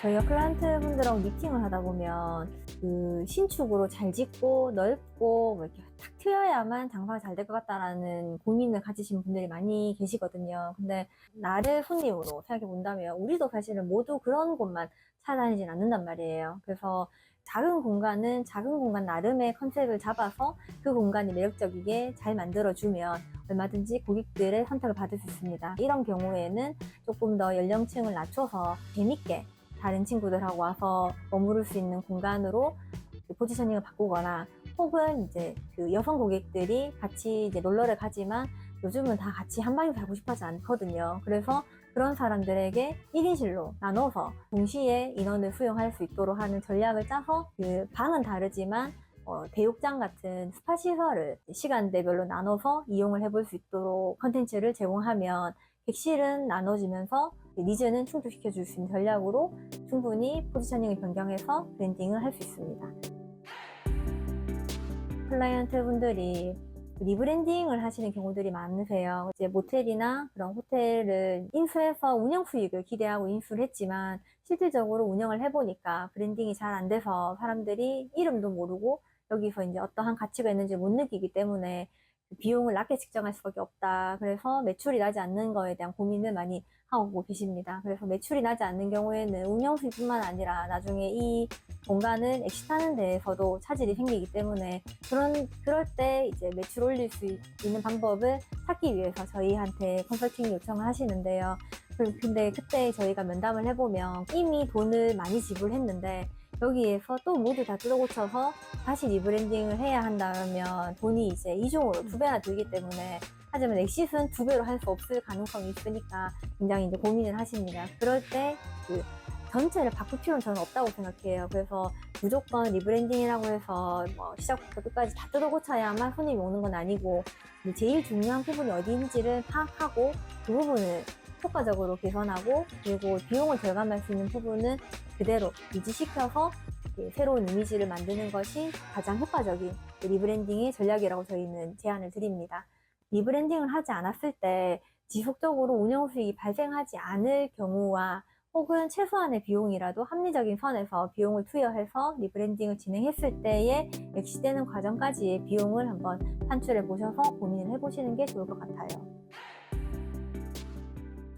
저희가 클라이언트 분들하고 미팅을 하다 보면 그 신축으로 잘 짓고 넓고 뭐 이렇게 탁 트여야만 장사가 잘 될 것 같다라는 고민을 가지신 분들이 많이 계시거든요. 근데 나를 손님으로 생각해 본다면 우리도 사실은 모두 그런 곳만 찾아다니진 않는단 말이에요. 그래서 작은 공간은 작은 공간 나름의 컨셉을 잡아서 그 공간이 매력적이게 잘 만들어주면 얼마든지 고객들의 선택을 받을 수 있습니다. 이런 경우에는 조금 더 연령층을 낮춰서 재밌게 다른 친구들하고 와서 머무를 수 있는 공간으로 그 포지셔닝을 바꾸거나 혹은 이제 그 여성 고객들이 같이 이제 놀러를 가지만 요즘은 다 같이 한 방에 살고 싶어 하지 않거든요. 그래서 그런 사람들에게 1인실로 나눠서 동시에 인원을 수용할 수 있도록 하는 전략을 짜서 그 방은 다르지만 어, 대욕장 같은 스파 시설을 시간대별로 나눠서 이용을 해볼 수 있도록 컨텐츠를 제공하면 객실은 나눠지면서 니즈는 충족시켜 줄 수 있는 전략으로 충분히 포지셔닝을 변경해서 브랜딩을 할 수 있습니다. 클라이언트 분들이 리브랜딩을 하시는 경우들이 많으세요. 이제 모텔이나 그런 호텔을 인수해서 운영 수익을 기대하고 인수를 했지만 실질적으로 운영을 해보니까 브랜딩이 잘 안 돼서 사람들이 이름도 모르고 여기서 이제 어떠한 가치가 있는지 못 느끼기 때문에 비용을 낮게 측정할 수밖에 없다. 그래서 매출이 나지 않는 거에 대한 고민을 많이 하고 계십니다. 그래서 매출이 나지 않는 경우에는 운영 수익뿐만 아니라 나중에 이 공간을 엑시트하는 데에서도 차질이 생기기 때문에 그런 그럴 때 이제 매출 올릴 수 있는 방법을 찾기 위해서 저희한테 컨설팅 요청을 하시는데요. 그- 근데 그때 저희가 면담을 해보면 이미 돈을 많이 지불했는데 여기에서 또 모두 다 뜯어고쳐서 다시 리브랜딩을 해야 한다면 돈이 이제 이중으로 두 배나 들기 때문에 하지만 엑시트는 두 배로 할 수 없을 가능성이 있으니까 굉장히 이제 고민을 하십니다. 그럴 때 그 전체를 바꿀 필요는 저는 없다고 생각해요. 그래서 무조건 리브랜딩이라고 해서 뭐 시작부터 끝까지 다 뜯어고쳐야만 손님이 오는 건 아니고 제일 중요한 부분이 어디인지를 파악하고 그 부분을 효과적으로 개선하고 그리고 비용을 절감할 수 있는 부분은 그대로 유지시켜서 새로운 이미지를 만드는 것이 가장 효과적인 리브랜딩의 전략이라고 저희는 제안을 드립니다. 리브랜딩을 하지 않았을 때 지속적으로 운영 수익이 발생하지 않을 경우와 혹은 최소한의 비용이라도 합리적인 선에서 비용을 투여해서 리브랜딩을 진행했을 때에 엑시되는 과정까지의 비용을 한번 산출해 보셔서 고민을 해보시는 게 좋을 것 같아요.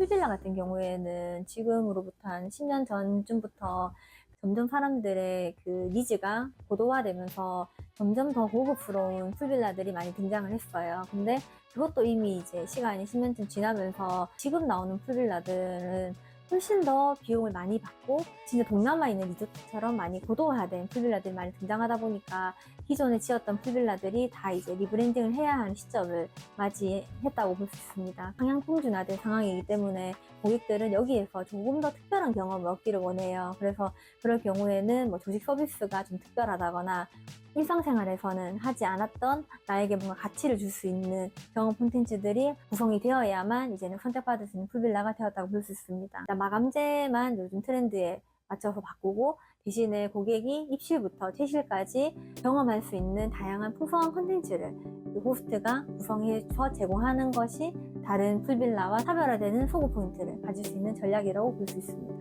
풀빌라 같은 경우에는 지금으로부터 한 10년 전쯤부터 점점 사람들의 그 니즈가 고도화되면서 점점 더 고급스러운 풀빌라들이 많이 등장을 했어요. 근데 그것도 이미 이제 시간이 10년쯤 지나면서 지금 나오는 풀빌라들은 훨씬 더 비용을 많이 받고 진짜 동남아에 있는 리조트처럼 많이 고도화된 풀빌라들이 많이 등장하다 보니까 기존에 지었던 풀빌라들이 다 이제 리브랜딩을 해야 하는 시점을 맞이했다고 볼 수 있습니다. 상향 평준화된 상황이기 때문에 고객들은 여기에서 조금 더 특별한 경험을 얻기를 원해요. 그래서 그럴 경우에는 뭐 조직 서비스가 좀 특별하다거나 일상생활에서는 하지 않았던 나에게 뭔가 가치를 줄 수 있는 경험 콘텐츠들이 구성이 되어야만 이제는 선택받을 수 있는 풀빌라가 되었다고 볼 수 있습니다. 일단 마감재만 요즘 트렌드에 맞춰서 바꾸고 대신에 고객이 입실부터 퇴실까지 경험할 수 있는 다양한 풍성한 콘텐츠를 그 호스트가 구성해서 제공하는 것이 다른 풀빌라와 차별화되는 소구 포인트를 가질 수 있는 전략이라고 볼 수 있습니다.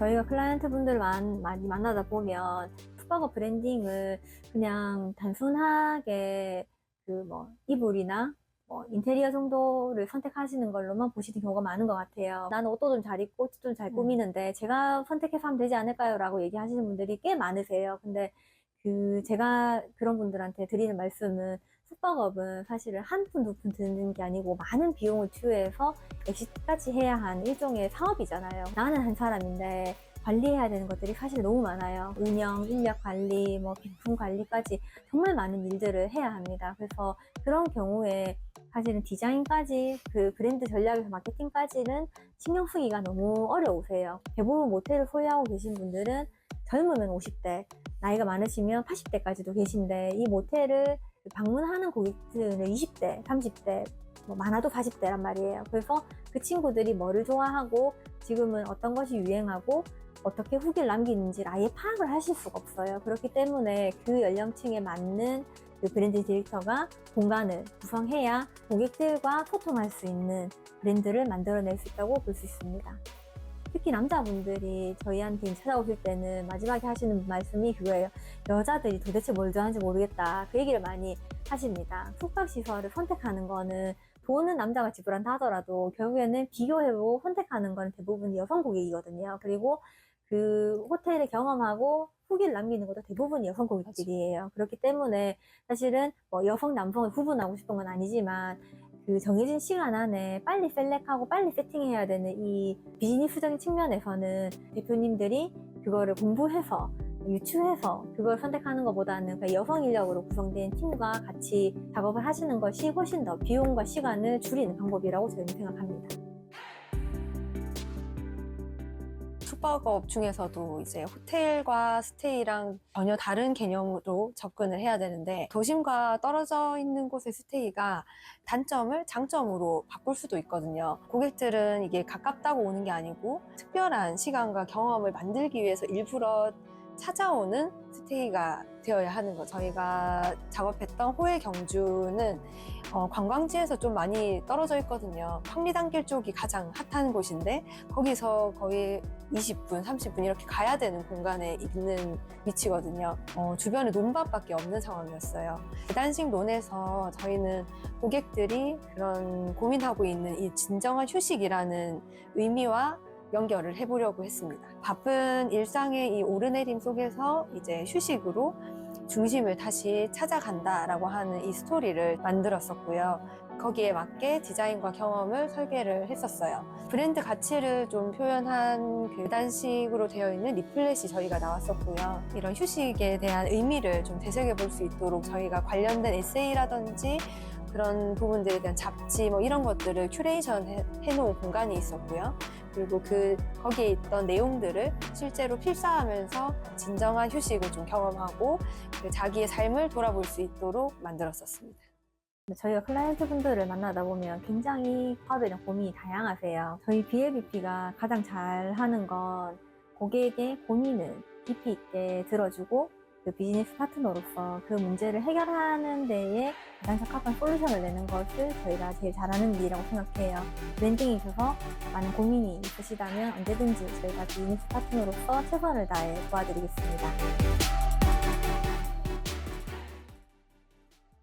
저희가 클라이언트 분들 많이 만나다 보면 숙박업 브랜딩을 그냥 단순하게 그 뭐 이불이나 뭐 인테리어 정도를 선택하시는 걸로만 보시는 경우가 많은 것 같아요. 나는 옷도 좀 잘 입고 옷도 좀잘 음. 꾸미는데 제가 선택해서 하면 되지 않을까요? 라고 얘기하시는 분들이 꽤 많으세요. 근데 그 제가 그런 분들한테 드리는 말씀은 숙박업은 사실은 한 푼, 두 푼 드는 게 아니고 많은 비용을 투여해서 엑시트까지 해야 하는 일종의 사업이잖아요. 나는 한 사람인데 관리해야 되는 것들이 사실 너무 많아요. 운영, 인력 관리, 뭐 비품 관리까지 정말 많은 일들을 해야 합니다. 그래서 그런 경우에 사실은 디자인까지 그 브랜드 전략에서 마케팅까지는 신경 쓰기가 너무 어려우세요. 대부분 모텔을 소유하고 계신 분들은 젊으면 50대, 나이가 많으시면 80대까지도 계신데 이 모텔을 방문하는 고객들은 20대, 30대, 뭐 많아도 40대란 말이에요. 그래서 그 친구들이 뭐를 좋아하고 지금은 어떤 것이 유행하고 어떻게 후기를 남기는지 아예 파악을 하실 수가 없어요. 그렇기 때문에 그 연령층에 맞는 그 브랜드 디렉터가 공간을 구성해야 고객들과 소통할 수 있는 브랜드를 만들어낼 수 있다고 볼 수 있습니다. 특히 남자분들이 저희한테 찾아오실 때는 마지막에 하시는 말씀이 그거예요. 여자들이 도대체 뭘 좋아하는지 모르겠다. 그 얘기를 많이 하십니다. 숙박시설을 선택하는 거는 돈은 남자가 지불한다 하더라도 결국에는 비교해보고 선택하는 건 대부분 여성 고객이거든요. 그리고 그 호텔을 경험하고 후기를 남기는 것도 대부분 여성 고객들이에요. 그렇기 때문에 사실은 뭐 여성, 남성을 구분하고 싶은 건 아니지만 그 정해진 시간 안에 빨리 셀렉하고 빨리 세팅해야 되는 이 비즈니스적인 측면에서는 대표님들이 그거를 공부해서 유추해서 그걸 선택하는 것보다는 그냥 여성 인력으로 구성된 팀과 같이 작업을 하시는 것이 훨씬 더 비용과 시간을 줄이는 방법이라고 저는 생각합니다. 숙박업 중에서도 이제 호텔과 스테이랑 전혀 다른 개념으로 접근을 해야 되는데 도심과 떨어져 있는 곳의 스테이가 단점을 장점으로 바꿀 수도 있거든요. 고객들은 이게 가깝다고 오는 게 아니고 특별한 시간과 경험을 만들기 위해서 일부러 찾아오는 스테이가 되어야 하는 거. 저희가 작업했던 호의 경주는 어, 관광지에서 좀 많이 떨어져 있거든요. 황리단길 쪽이 가장 핫한 곳인데 거기서 거의 20분, 30분 이렇게 가야 되는 공간에 있는 위치거든요. 어, 주변에 논밭밖에 없는 상황이었어요. 계단식 논에서 저희는 고객들이 그런 고민하고 있는 이 진정한 휴식이라는 의미와 연결을 해보려고 했습니다. 바쁜 일상의 이 오르내림 속에서 이제 휴식으로 중심을 다시 찾아간다라고 하는 이 스토리를 만들었었고요. 거기에 맞게 디자인과 경험을 설계를 했었어요. 브랜드 가치를 좀 표현한 그 단식으로 되어 있는 리플렛이 저희가 나왔었고요. 이런 휴식에 대한 의미를 좀 되새겨 볼 수 있도록 저희가 관련된 에세이라든지 그런 부분들에 대한 잡지 뭐 이런 것들을 큐레이션 해, 해놓은 공간이 있었고요. 그리고 그 거기에 있던 내용들을 실제로 필사하면서 진정한 휴식을 좀 경험하고 그 자기의 삶을 돌아볼 수 있도록 만들었었습니다. 저희가 클라이언트 분들을 만나다 보면 굉장히 파업에 고민이 다양하세요. 저희 BLBP가 가장 잘 하는 건 고객의 고민을 깊이 있게 들어주고 그 비즈니스 파트너로서 그 문제를 해결하는 데에 가장 적합한 솔루션을 내는 것을 저희가 제일 잘하는 일이라고 생각해요. 브랜딩에 있어서 많은 고민이 있으시다면 언제든지 저희가 비즈니스 파트너로서 최선을 다해 도와드리겠습니다.